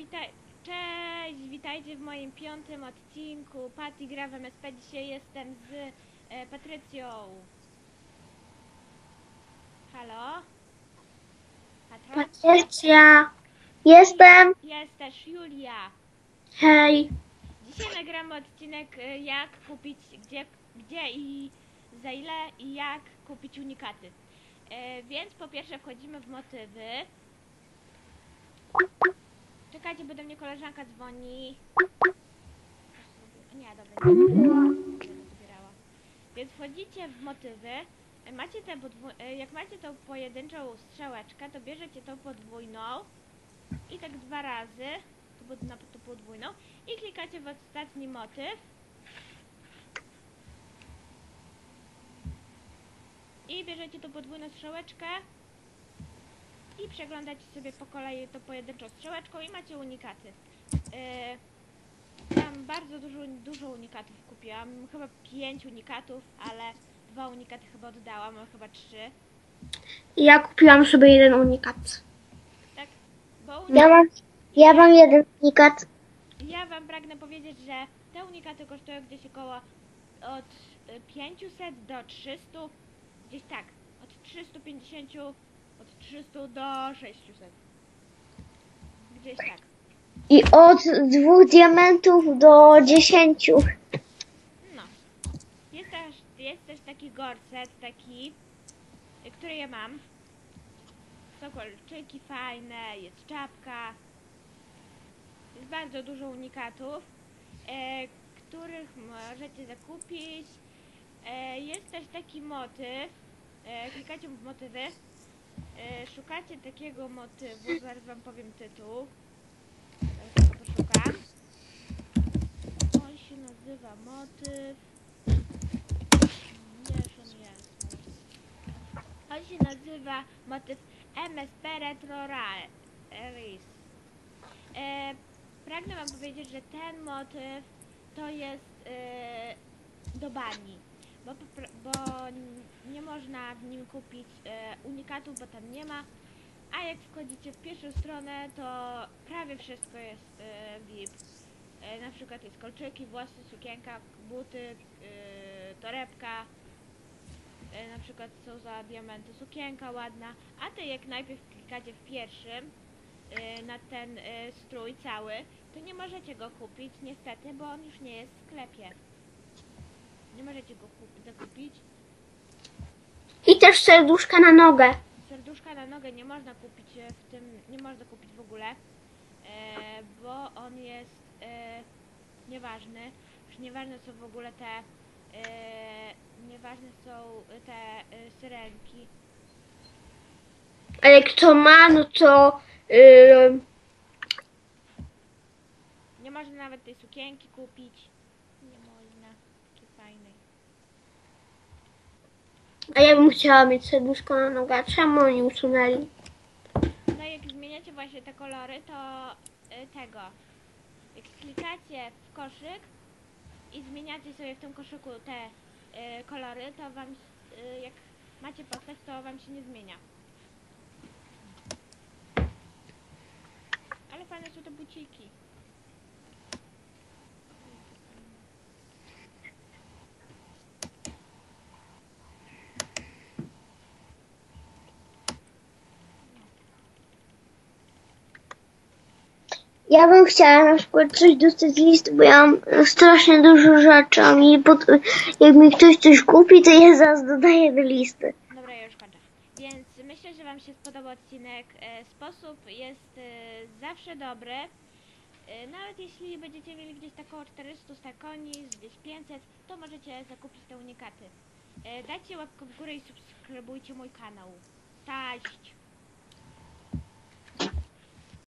witaj... Cześć, witajcie w moim piątym odcinku. Patty gra w MSP. Dzisiaj jestem z e, Patrycją. Halo? Patro? Patrycja, jestem. Jest też Julia. Hej. Dzisiaj nagramy odcinek e, jak kupić, gdzie, gdzie i za ile i jak kupić unikaty. E, więc po pierwsze wchodzimy w motywy. Czekajcie, bo do mnie koleżanka dzwoni. Nie, dobra, nie będę odbierała. Więc wchodzicie w motywy. Macie te jak macie tą pojedynczą strzałeczkę, to bierzecie tą podwójną i tak dwa razy, to podwójną i klikacie w ostatni motyw. I bierzecie tą podwójną strzałeczkę i przeglądacie sobie po kolei to pojedynczą strzałeczką i macie unikaty. Yy, tam bardzo dużo, dużo unikatów kupiłam, chyba pięć unikatów, ale dwa unikaty chyba oddałam, a chyba trzy. Ja kupiłam sobie jeden unikat. Tak? Bo Ja mam, ja mam jeden unikat. Ja wam pragnę powiedzieć, że te unikaty kosztują gdzieś około od y, 500 do 300, gdzieś tak, od 350, od 300 do 600. Gdzieś tak. I od dwóch diamentów do dziesięciu. No. Jest też, jest też taki gorset, taki, który ja mam. Są kolczyki fajne, jest czapka. Jest bardzo dużo unikatów, e, których możecie zakupić. E, jest też taki motyw. E, klikacie w motywy. E, szukacie takiego motywu. Zaraz wam powiem tytuł. Zaraz go poszukam. On się nazywa motyw. Gdzież on jest? On się nazywa motyw MSP Retro Ra- Race. E, pragnę wam powiedzieć, że ten motyw to jest e, do bani. Bo, bo nie można w nim kupić e, unikatów, bo tam nie ma. A jak wchodzicie w pierwszą stronę, to prawie wszystko jest e, VIP. E, na przykład jest kolczyki, włosy, sukienka, buty, e, torebka. E, na przykład są za diamenty sukienka ładna. A ty jak najpierw klikacie w pierwszym e, na ten e, strój cały, to nie możecie go kupić niestety, bo on już nie jest w sklepie. Nie możecie go kup- zakupić. I też serduszka na nogę. Serduszka na nogę nie można kupić e, w tym, nie można kupić w ogóle, e, bo on jest e, nieważny. Już nieważne są w ogóle te, nieważne są te syrenki. A jak kto ma, no to yy, Nie można nawet tej sukienki kupić. Nie można. Takiej fajnej. A ja bym chciała mieć serduszko na nogę. Czemu oni usunęli? No jak zmieniacie właśnie te kolory, to y, tego. Jak klikacie w koszyk i zmieniacie sobie w tym koszyku te y, kolory, to wam, y, jak macie postać, to wam się nie zmienia. Ale fajne są te buciki. Ja bym chciała na przykład coś dostać z listy, bo ja mam strasznie dużo rzeczy, a mi pod, jak mi ktoś coś kupi, to ja zaraz dodaję do listy. Dobra, ja już kończę. Więc myślę, że Wam się spodobał odcinek. E, sposób jest e, zawsze dobry. E, nawet jeśli będziecie mieli gdzieś tak około 400 stakoni, gdzieś 500, to możecie zakupić te unikaty. Dajcie łapkę w górę i subskrybujcie mój kanał. Cześć!